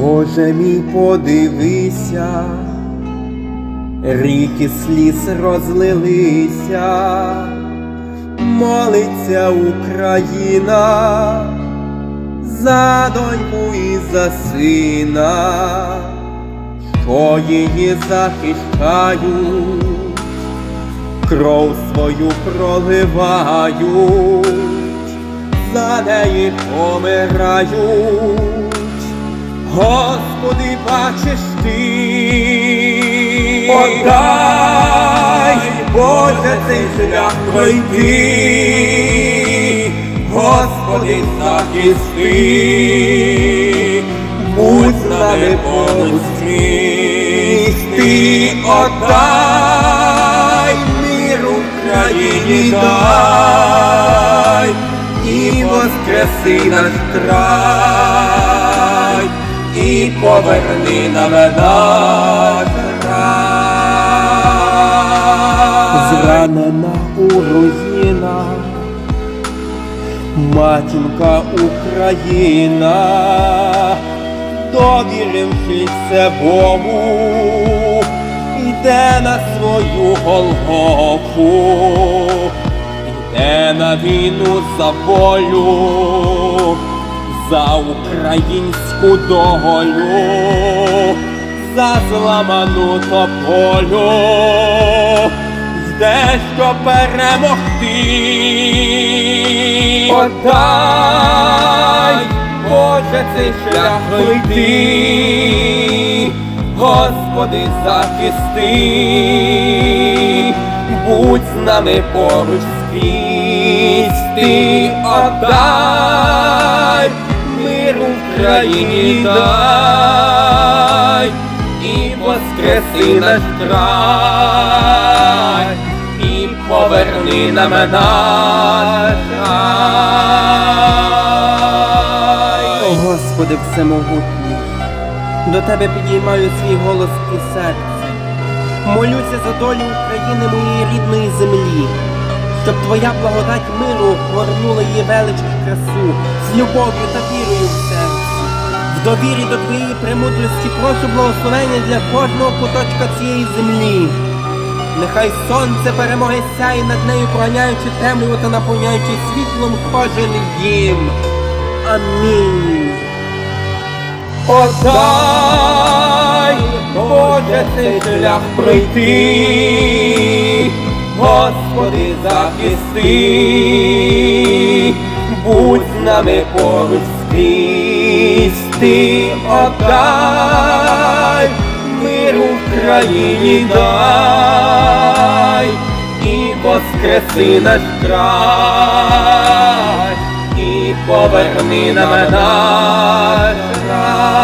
Боже мій, подивися, ріки сліз розлилися, молиться Україна за доньку і за сина, що її захищають, кров свою проливають, за неї помирають. Господи, бачиш ти, подай, Боже, цей шлях пройти, Господи, захисти, будь нами поруч ти отдай, мир Україні дай, і воскреси наш край, і поверни наш край. Зранена у руїнах, матінка Україна, довірившися Богу, йде на свою Голгофу, йде на війну за волю, за українську долю, за зламану тополю, йде, щоб перемогти. Подай, Боже, цей шлях пройти, Господи, захисти, будь з нами поруч скрізь. Отдай, Україні дай, і воскреси наш край, і поверни нам наш край. О, Господи всемогутній, до Тебе підіймаю свій голос і серце. Молюся за долю України, моєї рідної землі, щоб Твоя благодать миру горнула її велич і красу з любов'ю та вірою. Довірі до Твоєї премудрості прошу благословення для кожного куточка цієї землі. Нехай сонце перемоги сяє над нею, проганяючи темряву та наповняючи світлом кожен дім. Амінь. Подай, Боже, цей шлях пройти, Господи, захисти, будь з нами поруч скрізь ти отдай, мир країні дай, і воскреси наш край, і поверни нам наш край.